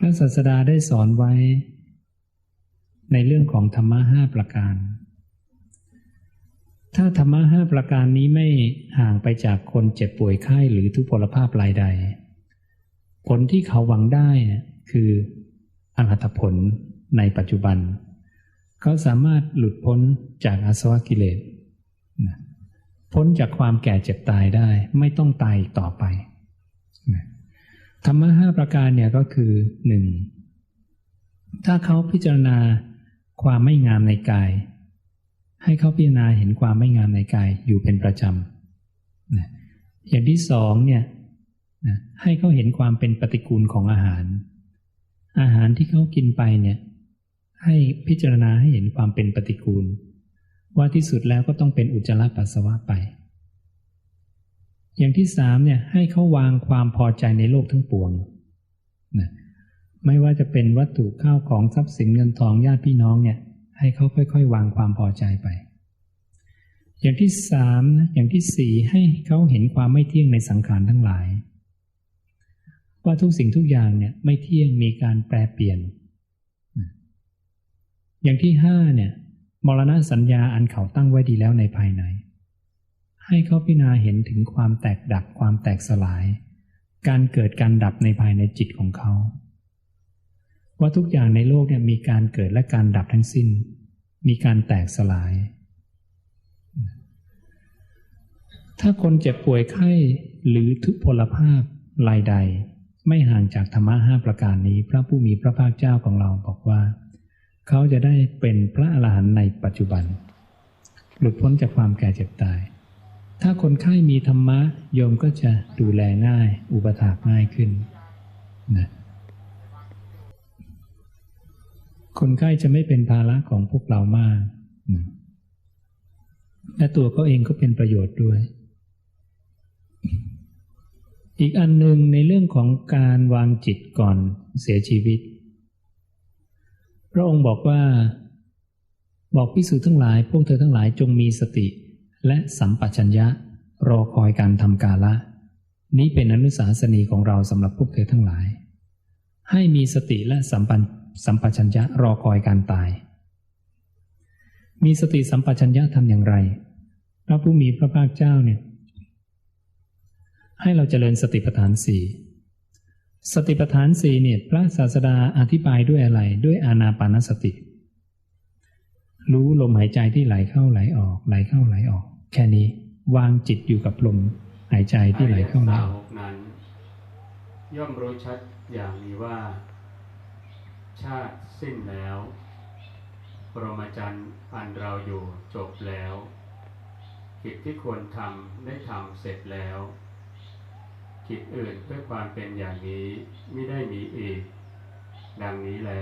พระศาสดาได้สอนไว้ ในเรื่องของธรรมะห้าประการ ถ้าธรรมะห้าประการนี้ไม่ห่างไปจากคนเจ็บป่วยไข้หรือทุพพลภาพรายใด ผลที่เขาหวังได้คืออรหัตผลในปัจจุบัน เขาสามารถหลุดพ้นจากอาสวะกิเลส พ้นจากความแก่เจ็บตายได้ไม่ต้องตายอีกต่อไป ธรรมะห้าประการเนี่ยก็คือหนึ่งถ้าเขาพิจารณาความไม่งามในกาย ให้เขาพิจารณาเห็นความไม่งามในกายอยู่เป็นประจำอย่างที่สองเนี่ยให้เขาเห็นความเป็นปฏิกูลของอาหาร อาหารที่เขากินไปเนี่ยให้พิจารณาให้เห็นความเป็นปฏิกูล ว่าที่สุดแล้วก็ต้องเป็นอุจจาระปัสสาวะไป อย่างที่สามเนี่ยให้เขาวางความพอใจในโลกทั้งปวงนะไม่ว่าจะเป็นวัตถุข้าวของทรัพย์สินเงินทองญาติพี่น้องเนี่ยให้เขาค่อย ๆ วางความพอใจไป อย่างที่สามนะอย่างที่สี่ให้เขาเห็นความไม่เที่ยงในสังขารทั้งหลาย ว่าทุกสิ่งทุกอย่างเนี่ยไม่เที่ยงมีการแปรเปลี่ยน อย่างที่ห้าเนี่ยมรณะสัญญาอันเขาตั้งไว้ดีแล้วในภายใน ให้เขาพิจารณาเห็นถึงความแตกดับความแตกสลาย การเกิดการดับในภายในจิตของเขาว่าทุกอย่างในโลกเนี่ยมีการเกิดและการดับทั้งสิ้น มีการแตกสลาย ถ้าคนเจ็บป่วยไข้หรือทุพพลภาพรายใด ไม่ห่างจากธรรมะห้าประการนี้ พระผู้มีพระภาคเจ้าของเราบอกว่า เขาจะได้เป็นพระอรหันต์ในปัจจุบัน หลุดพ้นจากความแก่เจ็บตาย ถ้าคนไข้มีธรรมะโยมก็จะดูแลง่าย อุปถากง่ายขึ้นนะคนไข้จะไม่เป็นภาระของพวกเรามากนะและตัวเขาเองก็เป็นประโยชน์ด้วย อีกอันหนึ่งในเรื่องของการวางจิตก่อนเสียชีวิต พระองค์บอกว่า บอกพิสูจน์ทั้งหลาย พวกเธอทั้งหลายจงมีสติ และสัมปชัญญะรอคอยการทำกาละ นี้เป็นอนุสาสนีของเราสำหรับพวกเธอทั้งหลาย ให้มีสติและสัมปันสัมปชัญญะรอคอยการตาย มีสติสัมปชัญญะทำอย่างไร พระผู้มีพระภาคเจ้าเนี่ยให้เราเจริญสติปัฏฐานสี่สติปัฏฐานสี่เนี่ยพระศาสดาอธิบายด้วยอะไรด้วยอานาปานสติ รู้ลมหายใจที่ไหลเข้าไหลออกไหลเข้าไหลออก แค่นี้วางจิตอยู่กับลมหายใจที่ไหลเข้าไหลออกนั้น ย่อมรู้ชัดอย่างนี้ว่า ชาติสิ้นแล้วปรมาจารย์อันเราอยู่จบแล้วกิจที่ควรทำได้ทำเสร็จแล้วกิจอื่นเพื่อความเป็นอย่างนี้ไม่ได้มีอีก ดังนี้แล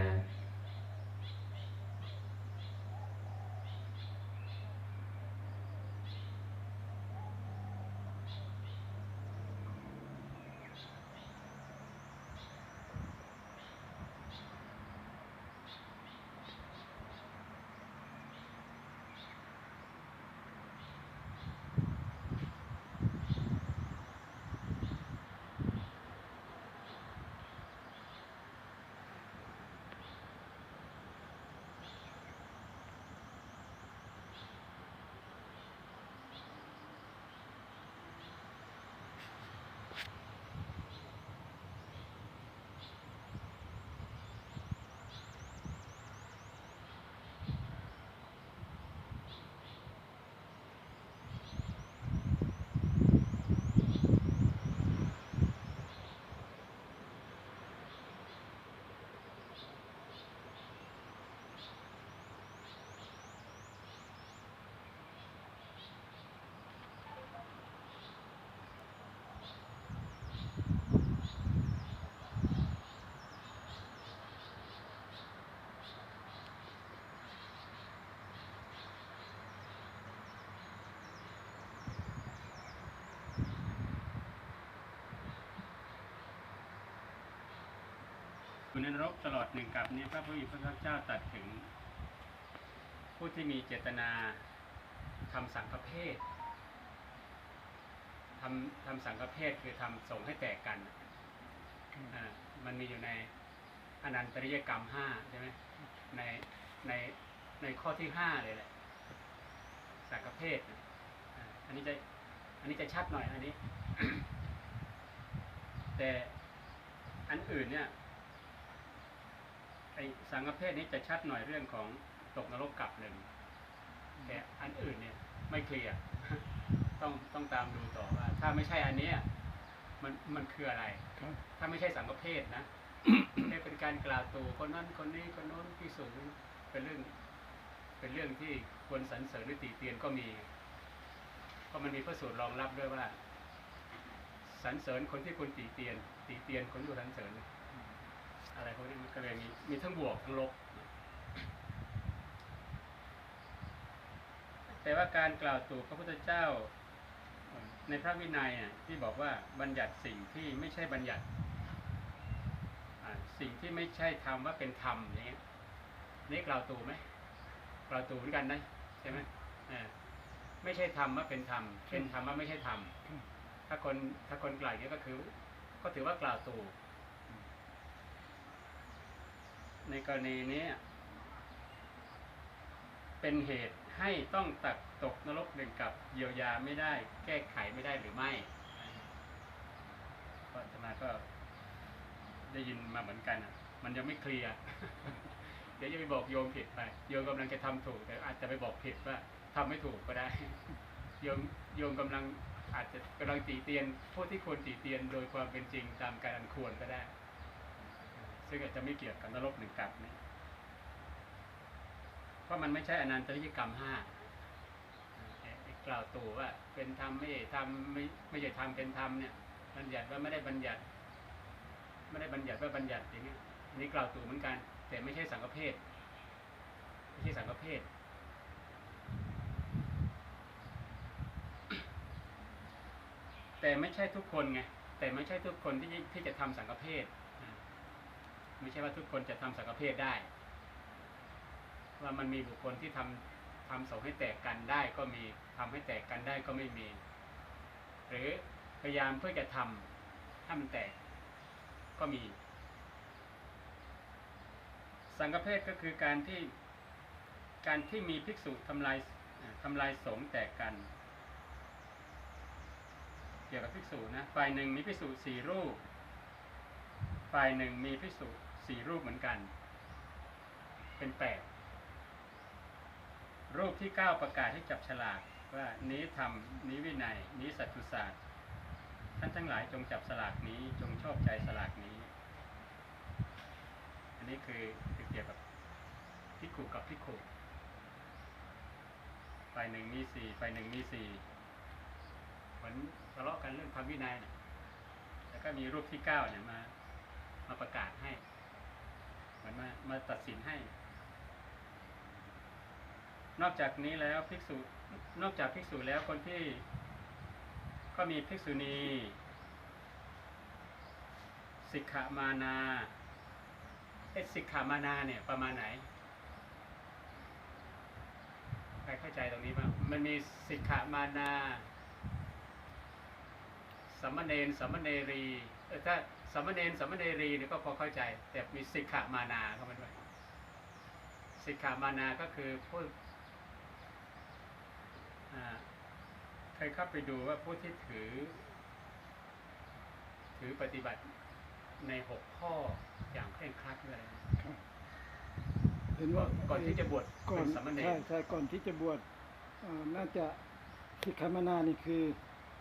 อยู่ในนรกตลอดหนึ่งกับนี้พระพุทธพระเจ้าตัดถึง ผู้ที่มีเจตนาทำสังฆเพศทำทำสังฆเพศคือทำส่งให้แตกกันอ่ามันมีอยู่ในอนันตริยกรรมห้าใช่ไหมในในในข้อที่ห้าเลยแหละสังกเพศนะอ่าอันนี้จะอันนี้จะชัดหน่อยอันนี้ แต่อันอื่นเนี่ย ไอสังกเพศนี้จะชัดหน่อยเรื่องของตกนรกกลับหนึ่งแต่อันอื่นเนี่ยไม่เคลียร์ต้องต้องตามดูต่อว่า ถ้าไม่ใช่อันเนี้ยมันมันคืออะไรครับถ้าไม่ใช่สังกเพศนะแค่เป็นการกล่าวตูคนนั้นคนนี้คนโน้นที่สูงเป็นเรื่อง เป็นเรื่องที่ควรสรรเสริญหรือติเตียนก็มีเพราะมันมีพระสูตรรองรับด้วยว่า สรรเสริญคนที่ควรติเตียนติเตียนคนที่ควรสรรเสริญ อะไรพวกนี้มันก็เลยมีมีทั้งบวกทั้งลบ แต่ว่าการกล่าวตู่พระพุทธเจ้าในพระวินัยอะที่บอกว่าบัญญัติสิ่งที่ไม่ใช่บัญญัติสิ่งที่ไม่ใช่ธรรมว่าเป็นธรรมอย่างเงี้ยนี่กล่าวตู่ไหมกล่าวตู่เหมือนกันนะใช่ไหมไม่ใช่ธรรมว่าเป็นธรรมเป็นธรรมว่าไม่ใช่ธรรมถ้าคนถ้าคนกล่าวอย่างนี้ก็คือ ก็ถือว่ากล่าวตู่ ในกรณีนี้ เป็นเหตุให้ต้องตักตกนรกหนึ่งกับเยียวยาไม่ได้ แก้ไขไม่ได้หรือไม่ก็อาตมาก็ได้ยินมาเหมือนกันอะ มันยังไม่เคลียร์เดี๋ยวจะไปบอกโยมผิดไปโยมกำลังจะทำถูกแต่อาจจะไปบอกผิดว่าทำไม่ถูกก็ได้โยมโยมกำลังอาจจะกำลังตีเตียนผู้ที่ควรตีเตียนโดยความเป็นจริงตามการอันควรก็ได้ ซึ่งอาจจะไม่เกี่ยวกับนรกหนึ่งกับนี่เพราะมันไม่ใช่อนันตริยกรรมห้าไอ้กล่าวตู่ว่าเป็นธรรมไม่ใช่ธรรมไม่ไม่ใช่ธรรมเป็นธรรมเนี่ยบัญญัติว่าไม่ได้บัญญัติ ไม่ได้บัญญัติว่าบัญญัติอย่างเงี้อันนี้กล่าวตู่เหมือนกัน แต่ไม่ใช่สังฆเพศไม่ใช่สังฆเพศแต่ไม่ใช่ทุกคนไงแต่ไม่ใช่ทุกคนที่ที่จะทำสังฆเพศ ไม่ใช่ว่าทุกคนจะทำสังฆเพศได้ ว่ามันมีบุคคลที่ทำทำสงให้แตกกันได้ก็มีทำให้แตกกันได้ก็ไม่มี หรือพยายามเพื่อจะทำให้มันแตกก็มี สังฆเพศก็คือการที่การที่มีภิกษุทำลายอ่าทำลายสงแตกกัน เกี่ยวกับภิกษุนะฝ่ายหนึ่งมีภิกษุสี่รูป ฝ่ายหนึ่งมีภิกษุ สี่รูปเหมือนกัน เป็นแปดรูปที่เก้าประกาศให้จับฉลากว่านี้ธรรมนี้วินัย นี้สัจจุศาสตร์ท่านทั้งหลายจงจับสลากนี้จงชอบใจสลากนี้ อันนี้คือคือเกี่ยวกับพิกขุกับพิกขุฝ่ายหนึ่งมีสี่ฝ่ายหนึ่งมีสี่เหมือนทะเลาะกันเรื่องธรรมวินัยเนี่ยแล้วก็มีรูปที่เก้าเนี่ยมา มาประกาศให้ มือนมามาตัดสินให้ นอกจากนี้แล้วภิกษุ นอกจากภิกษุแล้วคนที่ ก็มีภิกษุณีสิกขามานาเอสิกขามานาเนี่ยประมาณไหนใครเข้าใจตรงนี้บ้างมันมีสิกขามานา สัมมเนนสัมมเนรีเออถ้าสัมมเนนสัมมเนรีเนี่ยก็พอเข้าใจ แต่มีสิกขามานาเข้ามาด้วยสิกขามานาก็คือผู้อ่าเคยเข้าไปดูว่าผู้ที่ถือ ถือปฏิบัติในหกข้ออย่างเคร่งครัดด้วยนะครับเห็นว่าก่อนที่จะบวชก่อเป็นนสามเณรใช่ใช่ก่อนที่จะบวชเอ่อน่าจะสิกขามานานี่คือ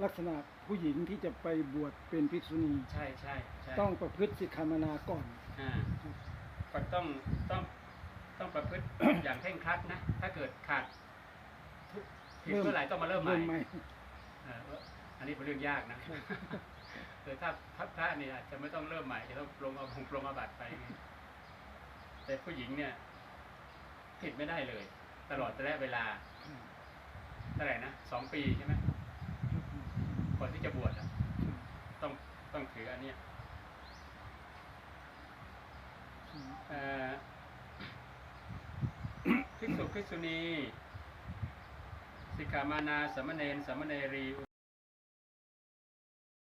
ลักษณะ ผู้หญิงที่จะไปบวชเป็นภิกษุณีใช่ใช่ใช่ต้องประพฤติสิกขามานาก่อนอ่าก็ต้องต้องต้องประพฤติอย่างเคร่งครัดนะ ถ้าเกิดขาดทุกผิดเริ่มเมื่อไหร่ต้องมาเริ่มใหม่เริ่มใหม่เอออันนี้เป็นเรื่องยากนะแต่ถ้าพระพระเนี่ยอาจจะไม่ต้องเริ่มใหม่จะต้องปรงเอาคงปรงอาบัติไปไงแต่ผู้หญิงเนี่ย ผิดไม่ได้เลย ตลอดระยะเวลาเท่าไหร่นะสองปีใช่ไหม นที่จะบวชอะต้องต้องถืออันเนี้ยภิกษุภิกษุณีสิกขามานาสามเณรสามเณรี